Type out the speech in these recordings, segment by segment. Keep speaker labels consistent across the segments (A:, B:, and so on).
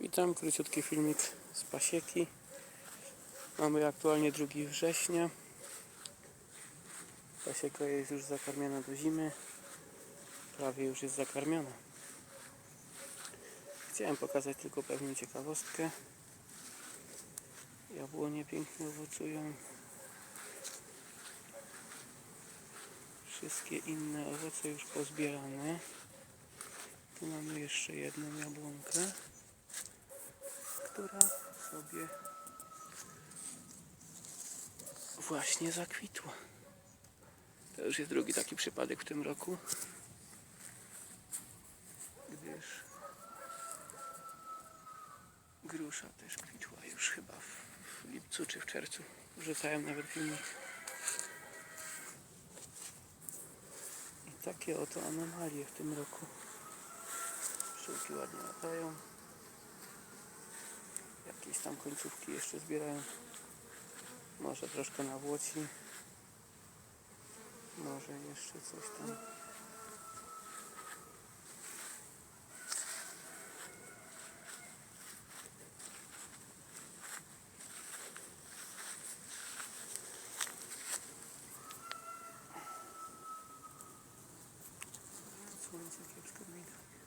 A: Witam, króciutki filmik z pasieki. Mamy aktualnie 2 września. Pasieka jest już zakarmiona do zimy. Prawie już jest zakarmiona. Chciałem pokazać tylko pewną ciekawostkę. Jabłonie pięknie owocują. Wszystkie inne owoce już pozbierane. Tu mamy jeszcze jedną jabłonkę która sobie właśnie zakwitła. To już jest drugi taki przypadek w tym roku, gdyż grusza też kwitła już chyba w, lipcu czy w czerwcu. Wrzucałem nawet filmik. I takie oto anomalie w tym roku. Pszczółki ładnie latają. Jakieś tam końcówki jeszcze zbierają. Może troszkę nawłoci. Może jeszcze coś tam. Słońce kiepsko widać.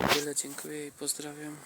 A: Tyle, dziękuję i pozdrawiam.